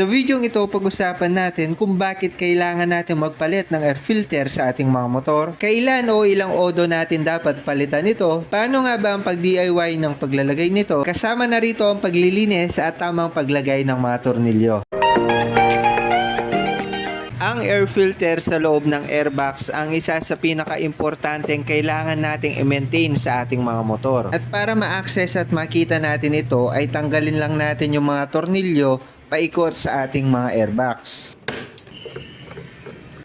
Sa video ito, pag-usapan natin kung bakit kailangan natin magpalit ng air filter sa ating mga motor, kailan o ilang odo natin dapat palitan ito, paano nga ba ang pag-DIY ng paglalagay nito, kasama na rito ang paglilinis at tamang paglagay ng mga tornilyo. Ang air filter sa loob ng airbox ang isa sa pinaka-importanteng kailangan nating i-maintain sa ating mga motor. At para ma-access at makita natin ito ay tanggalin lang natin yung mga tornilyo paikot sa ating mga airbox.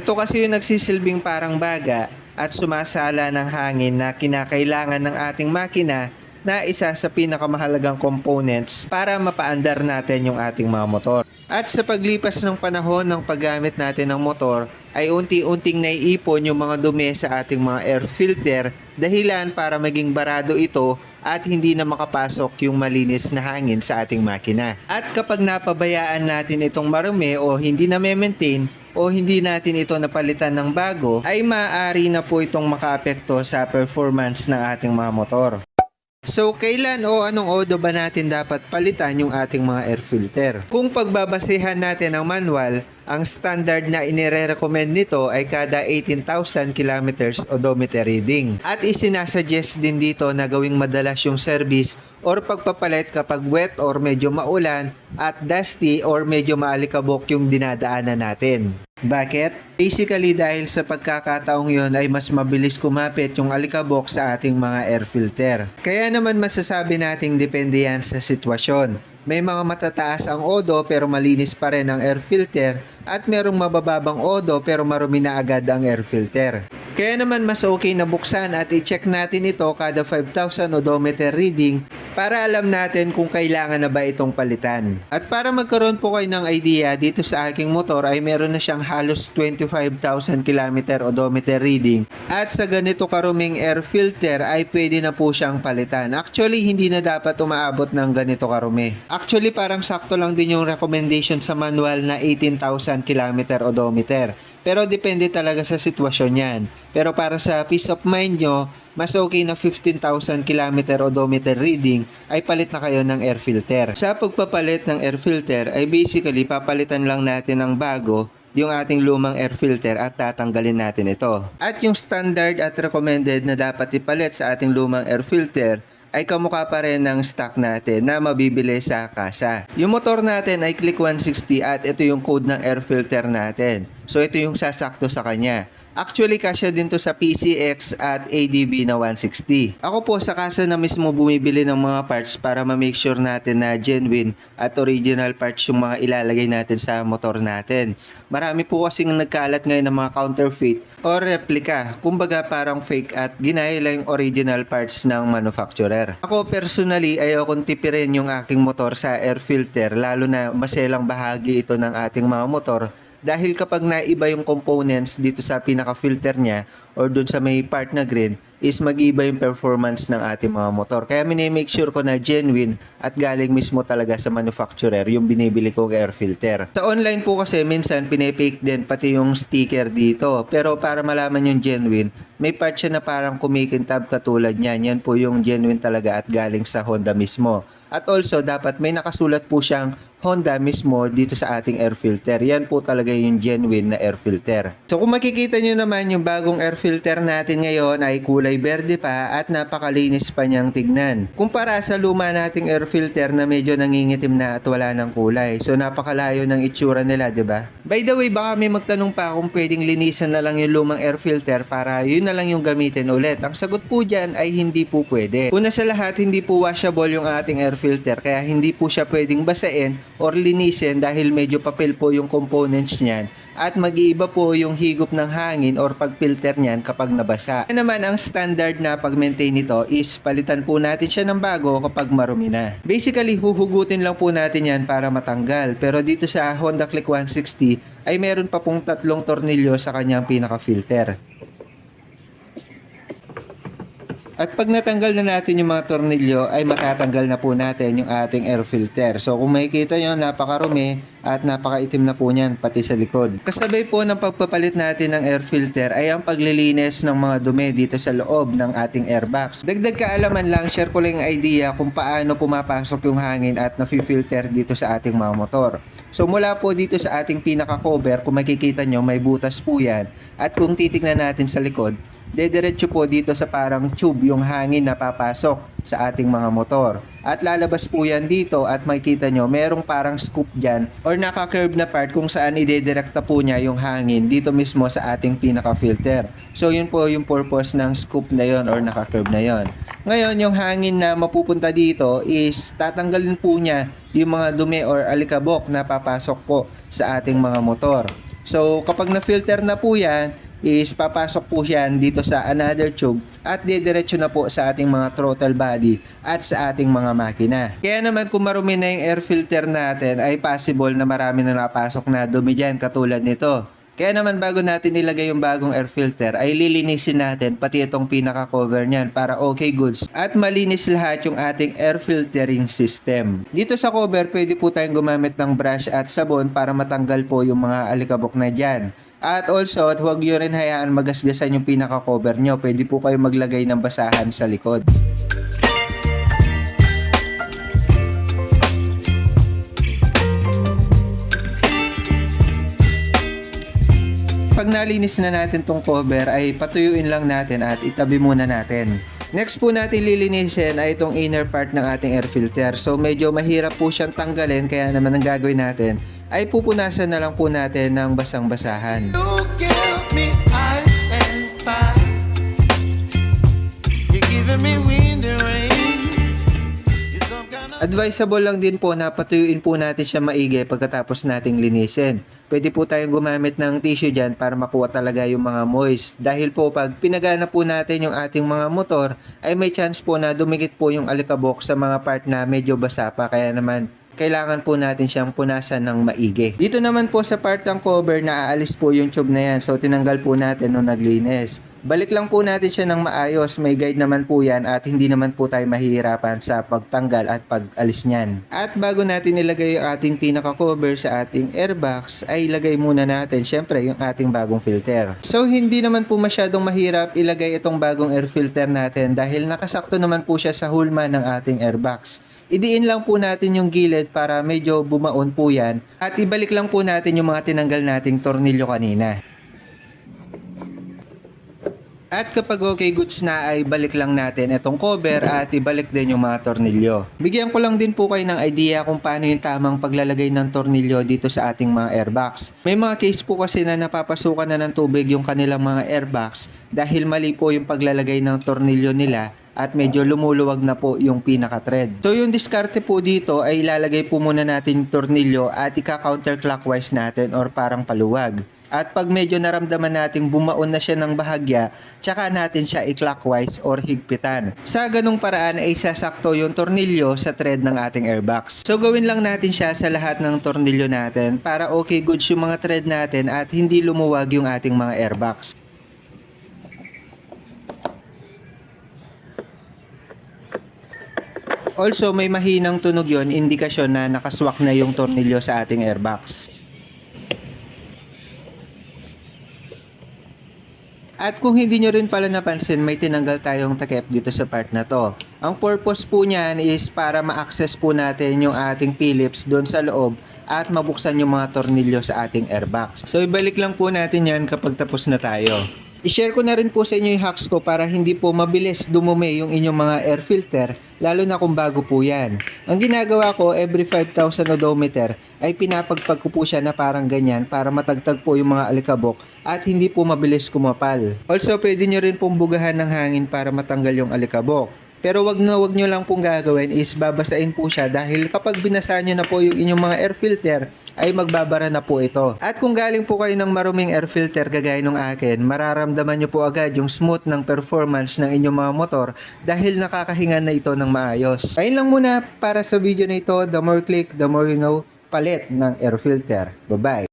Ito kasi yung nagsisilbing parang baga at sumasala ng hangin na kinakailangan ng ating makina na isa sa pinakamahalagang components para mapaandar natin yung ating mga motor. At sa paglipas ng panahon ng paggamit natin ng motor, ay unti-unting naiipon yung mga dumi sa ating mga air filter dahilan para maging barado ito at hindi na makapasok yung malinis na hangin sa ating makina. At kapag napabayaan natin itong marumi o hindi na maintain o hindi natin ito napalitan ng bago, ay maaari na po itong makaapekto sa performance ng ating mga motor. So, kailan o anong odo ba natin dapat palitan yung ating mga air filter? Kung pagbabasehan natin ang manual, ang standard na inire-recommend nito ay kada 18,000 kilometers odometer reading. At isinasuggest din dito na gawing madalas yung service or pagpapalit kapag wet or medyo maulan at dusty or medyo maalikabok yung dinadaanan natin. Bakit? Basically dahil sa pagkakataong yon ay mas mabilis kumapit yung alikabok sa ating mga air filter. Kaya naman masasabi nating depende yan sa sitwasyon. May mga matataas ang odo pero malinis pa rin ang air filter at merong mabababang odo pero marumi na agad ang air filter. Kaya naman mas okay na buksan at i-check natin ito kada 5,000 odometer reading para alam natin kung kailangan na ba itong palitan. At para magkaroon po kayo ng idea, dito sa aking motor ay meron na siyang halos 25,000 km odometer reading. At sa ganito karuming air filter ay pwede na po siyang palitan. Actually, hindi na dapat umaabot ng ganito karumi. Actually, parang sakto lang din yung recommendation sa manual na 18,000 km odometer. Pero depende talaga sa sitwasyon yan. Pero para sa peace of mind nyo, mas okay na 15,000 km odometer reading ay palit na kayo ng air filter. Sa pagpapalit ng air filter ay basically papalitan lang natin ng bago yung ating lumang air filter at tatanggalin natin ito. At yung standard at recommended na dapat ipalit sa ating lumang air filter ay kamukha pa rin ng stock natin na mabibili sa kasa. Yung motor natin ay Click 160 at ito yung code ng air filter natin. So ito yung sasakto sa kanya. Actually, kasya din to sa PCX at ADB na 160. Ako po sa kasa na mismo bumibili ng mga parts para ma-make sure natin na genuine at original parts yung mga ilalagay natin sa motor natin. Marami po kasing nagkalat ngayon ng mga counterfeit or replica. Kumbaga parang fake at ginaya lang yung original parts ng manufacturer. Ako personally, ayokong tipirin yung aking motor sa air filter lalo na maselang bahagi ito ng ating mga motor dahil kapag naiba yung components dito sa pinaka-filter niya or dun sa may part na green is mag-iba yung performance ng ating mga motor. Kaya minimake sure ko na genuine at galing mismo talaga sa manufacturer yung binibili kong air filter. Sa online po kasi minsan pinipake din pati yung sticker dito. Pero para malaman yung genuine, may part siya na parang kumikintab katulad niyan. Yan po yung genuine talaga at galing sa Honda mismo. At also, dapat may nakasulat po siyang Honda mismo dito sa ating air filter. Yan po talaga yung genuine na air filter. So kung makikita nyo naman yung bagong air filter natin ngayon ay kulay berde pa at napakalinis pa niyang tignan. Kumpara sa luma nating air filter na medyo nangingitim na at wala ng kulay. So napakalayo ng itsura nila, 'di ba? By the way, baka may magtanong pa kung pwedeng linisan na lang yung lumang air filter para yun na lang yung gamitin ulit. Ang sagot po dyan ay hindi po pwede. Una sa lahat, hindi po washable yung ating air filter kaya hindi po siya pwedeng basain or linisin dahil medyo papel po yung components niyan at mag-iiba po yung higop ng hangin or pagfilter niyan kapag nabasa. Yan naman ang standard na pag-maintain nito is palitan po natin siya ng bago kapag marumi na. Basically, huhugutin lang po natin yan para matanggal. Pero dito sa Honda Click 160 ay meron pa pong tatlong tornilyo sa kanyang pinaka-filter. At pag natanggal na natin yung mga tornilyo, ay matatanggal na po natin yung ating air filter. So kung makikita nyo, napakarumi at napakaitim na po niyan, pati sa likod. Kasabay po ng pagpapalit natin ng air filter ay ang paglilinis ng mga dumi dito sa loob ng ating airbox. Dagdag kaalaman lang, share ko lang yung idea kung paano pumapasok yung hangin at nafi-filter dito sa ating mga motor. So mula po dito sa ating pinaka-cover, kung makikita nyo, may butas po yan. At kung titignan natin sa likod, dediretso po dito sa parang tube yung hangin na papasok sa ating mga motor. At lalabas po yan dito at makikita nyo, merong parang scoop dyan or naka-curve na part kung saan idedirekta po niya yung hangin dito mismo sa ating pinaka-filter. So yun po yung purpose ng scoop na yon or naka-curve na yon. Ngayon, yung hangin na mapupunta dito is tatanggalin po niya yung mga dumi or alikabok na papasok po sa ating mga motor. So kapag na-filter na po yan, is papasok po yan dito sa another tube at didiretso na po sa ating mga throttle body at sa ating mga makina. Kaya naman kung marumi na yung air filter natin ay possible na marami na napasok na dumi dyan katulad nito. Kaya naman bago natin ilagay yung bagong air filter ay lilinisin natin pati itong pinaka-cover niyan para okay goods at malinis lahat yung ating air filtering system. Dito sa cover pwede po tayong gumamit ng brush at sabon para matanggal po yung mga alikabok na dyan. At also, at huwag nyo rin hayaan magasgasan yung pinaka-cover nyo. Pwede po kayo maglagay ng basahan sa likod. Pag nalinis na natin tong cover ay patuyuin lang natin at itabi muna natin. Next po natin lilinisin ay itong inner part ng ating air filter. So medyo mahirap po siyang tanggalin kaya naman ang gagawin natin ay pupunasan na lang po natin ng basang-basahan. Advisable lang din po na patuyuin po natin siya maigi pagkatapos nating linisin. Pwede po tayong gumamit ng tissue dyan para makuha talaga yung mga moist. Dahil po pag pinagana po natin yung ating mga motor, ay may chance po na dumikit po yung alikabok sa mga part na medyo basa pa. Kaya naman, kailangan po natin siyang punasan ng maigi. Dito naman po sa part ng cover na aalis po yung tube na yan. So tinanggal po natin nung naglinis. Balik lang po natin siya ng maayos. May guide naman po yan at hindi naman po tayo mahihirapan sa pagtanggal at pag-alis niyan. At bago natin ilagay yung ating pinaka-cover sa ating airbox, ay ilagay muna natin syempre yung ating bagong filter. So hindi naman po masyadong mahirap ilagay itong bagong air filter natin dahil nakasakto naman po siya sa hulma ng ating airbox. Idiin lang po natin yung gilid para medyo bumaon po yan at ibalik lang po natin yung mga tinanggal nating tornilyo kanina. At kapag okay goods na ay balik lang natin itong cover at ibalik din yung mga tornilyo. Bigyan ko lang din po kayo ng idea kung paano yung tamang paglalagay ng tornilyo dito sa ating mga airbox. May mga case po kasi na napapasukan na ng tubig yung kanilang mga airbox dahil mali po yung paglalagay ng tornilyo nila at medyo lumuluwag na po yung pinaka-thread. So yung diskarte po dito ay ilalagay po muna natin yung tornilyo at ika-counterclockwise natin or parang paluwag. At pag medyo naramdaman nating bumaon na siya ng bahagya, tsaka natin siya i-clockwise or higpitan. Sa ganung paraan ay sasakto yung tornilyo sa thread ng ating airbox. So gawin lang natin siya sa lahat ng tornilyo natin para okay goods yung mga thread natin at hindi lumuwag yung ating mga airbox. Also, may mahinang tunog yon indikasyon na nakaswak na yung tornilyo sa ating airbox. At kung hindi nyo rin pala napansin, may tinanggal tayong takip dito sa part na to. Ang purpose po niyan is para ma-access po natin yung ating Phillips doon sa loob at mabuksan yung mga tornilyo sa ating airbox. So ibalik lang po natin yan kapag tapos na tayo. I-share ko na rin po sa inyo yung hacks ko para hindi po mabilis dumumi yung inyong mga air filter, lalo na kung bago po yan. Ang ginagawa ko, every 5,000 odometer, ay pinapagpag ko po siya na parang ganyan para matagtag po yung mga alikabok at hindi po mabilis kumapal. Also, pwede nyo rin pong bugahan ng hangin para matanggal yung alikabok. Pero wag na wag nyo lang pong gagawin is babasain po siya dahil kapag binasa nyo na po yung inyong mga air filter ay magbabara na po ito. At kung galing po kayo ng maruming air filter kagaya nung akin, mararamdaman nyo po agad yung smooth ng performance ng inyong mga motor dahil nakakahinga na ito ng maayos. Ayun lang muna para sa video na ito. The more click, the more you know, palit ng air filter. Bye-bye!